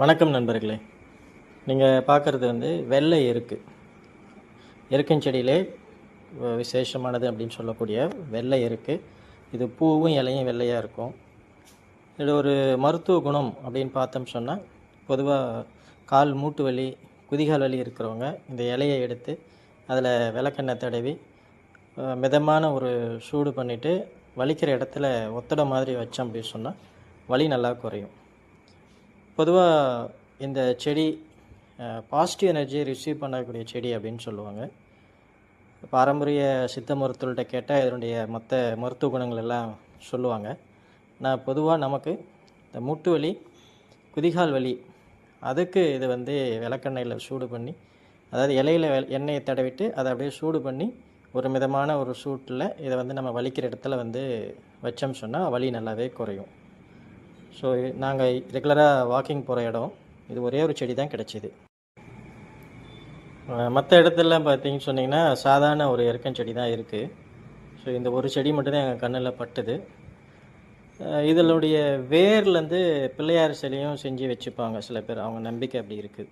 வணக்கம் நண்பர்களே. நீங்கள் பார்க்குறது வந்து வெள்ளை எருக்கு. எருக்கஞ்செடியிலே விசேஷமானது அப்படின்னு சொல்லக்கூடிய வெள்ளை எருக்கு. இது பூவும் இலையும் வெள்ளையாக இருக்கும். இது ஒரு மருத்துவ குணம் அப்படின்னு பார்த்தோம் சொன்னால் பொதுவாக கால் மூட்டு வலி குதிகால் வலி இருக்கிறவங்க இந்த இலையை எடுத்து அதில் விளக்கெண்ணெய் தடவி மிதமான ஒரு சூடு பண்ணிவிட்டு வலிக்கிற இடத்துல ஒத்தடை மாதிரி வச்சோம் அப்படின்னு சொன்னால் வலி நல்லா குறையும். பொதுவாக இந்த செடி பாசிட்டிவ் எனர்ஜியை ரிசீவ் பண்ணக்கூடிய செடி அப்படின்னு சொல்லுவாங்க. பாரம்பரிய சித்த மருத்துவர்கிட்ட கேட்டால் இதனுடைய மற்ற மருத்துவ குணங்கள் எல்லாம் சொல்லுவாங்க. நான் பொதுவாக நமக்கு இந்த மூட்டு வலி குதிகால் வலி அதுக்கு இது வந்து விளக்கெண்ணெயில் சூடு பண்ணி அதாவது இலையில வெ- எண்ணெயை தடவிட்டு அதை அப்படியே சூடு பண்ணி ஒரு மிதமான ஒரு சூட்டில் இதை வந்து நம்ம வலிக்கிற இடத்துல வந்து வச்சோம் சொன்னால் வலி நல்லாவே குறையும். ஸோ நாங்கள் ரெகுலராக வாக்கிங் போகிற இடம். இது ஒரே ஒரு செடி தான் கிடச்சிது. மற்ற இடத்துலலாம் பார்த்தீங்கன்னு சொன்னிங்கன்னா சாதாரண ஒரு எருக்கஞ்செடி தான் இருக்குது ஸோ இந்த ஒரு செடி மட்டும்தான் எங்கள் கண்ணில் பட்டுது. இதனுடைய வேர்லேருந்து பிள்ளையார் சிலையும் செஞ்சு வச்சுப்பாங்க சில பேர். அவங்க நம்பிக்கை அப்படி இருக்குது